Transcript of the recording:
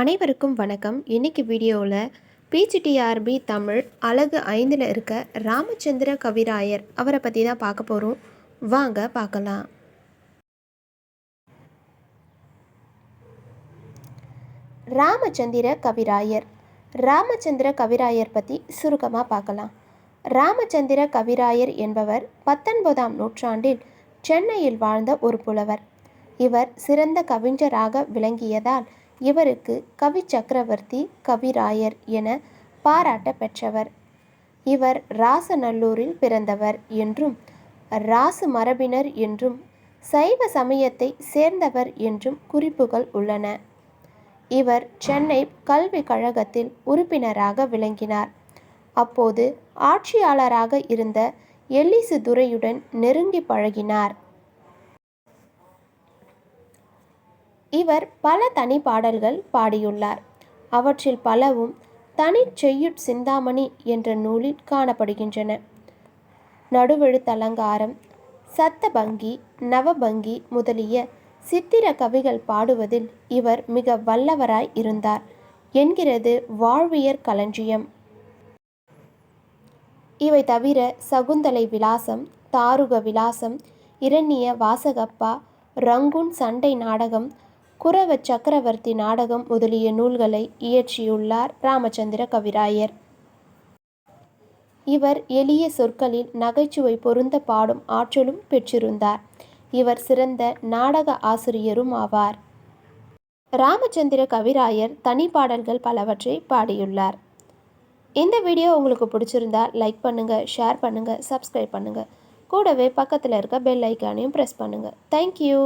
அனைவருக்கும் வணக்கம். இன்னைக்கு வீடியோவில் பிஜிடிஆர்பி தமிழ் அழகு ஐந்தில் இருக்க ராமச்சந்திர கவிராயர் அவரை பற்றி தான் பார்க்க போகிறோம் வாங்க பார்க்கலாம். ராமச்சந்திர கவிராயர். ராமச்சந்திர கவிராயர் பற்றி சுருக்கமாக பார்க்கலாம். ராமச்சந்திர கவிராயர் என்பவர் பத்தொன்பதாம் நூற்றாண்டில் சென்னையில் வாழ்ந்த ஒரு புலவர். இவர் சிறந்த கவிஞராக விளங்கியதால் இவருக்கு கவி சக்கரவர்த்தி கவிராயர் என பாராட்ட பெற்றவர். இவர் ராசநல்லூரில் பிறந்தவர் என்றும் ராசு மரபினர் என்றும் சைவ சமயத்தை சேர்ந்தவர் என்றும் குறிப்புகள் உள்ளன. இவர் சென்னை கல்விக் கழகத்தில் உறுப்பினராக விளங்கினார். அப்போது ஆட்சியாளராக இருந்த எல்லிசு துரையுடன் நெருங்கி பழகினார். இவர் பல தனி பாடல்கள் பாடியுள்ளார். அவற்றில் பலவும் தனி செய்யுட் சிந்தாமணி என்ற நூலில் காணப்படுகின்றன. நடுவெழுத்தலங்காரம் சத்தபங்கி நவபங்கி முதலிய சித்திர கவிகள் பாடுவதில் இவர் மிக வல்லவராய் இருந்தார் என்கிறது வாழ்வியற் களஞ்சியம். இவை தவிர சகுந்தலை விலாசம் தாருக விலாசம் இரண்ய வாசகப்பா ரங்குன் சண்டை நாடகம் குரவ சக்கரவர்த்தி நாடகம் முதலிய நூல்களை இயற்றியுள்ளார் ராமச்சந்திர கவிராயர். இவர் எளிய சொற்களில் நகைச்சுவை பொருந்த பாடும் ஆற்றலும் பெற்றிருந்தார். இவர் சிறந்த நாடக ஆசிரியரும் ஆவார். ராமச்சந்திர கவிராயர் தனி பாடல்கள் பலவற்றை பாடியுள்ளார். இந்த வீடியோ உங்களுக்கு பிடிச்சிருந்தா லைக் பண்ணுங்கள் ஷேர் பண்ணுங்கள் சப்ஸ்கிரைப் பண்ணுங்கள் கூடவே பக்கத்தில் இருக்க பெல் ஐக்கானையும் ப்ரெஸ் பண்ணுங்கள் தேங்க்யூ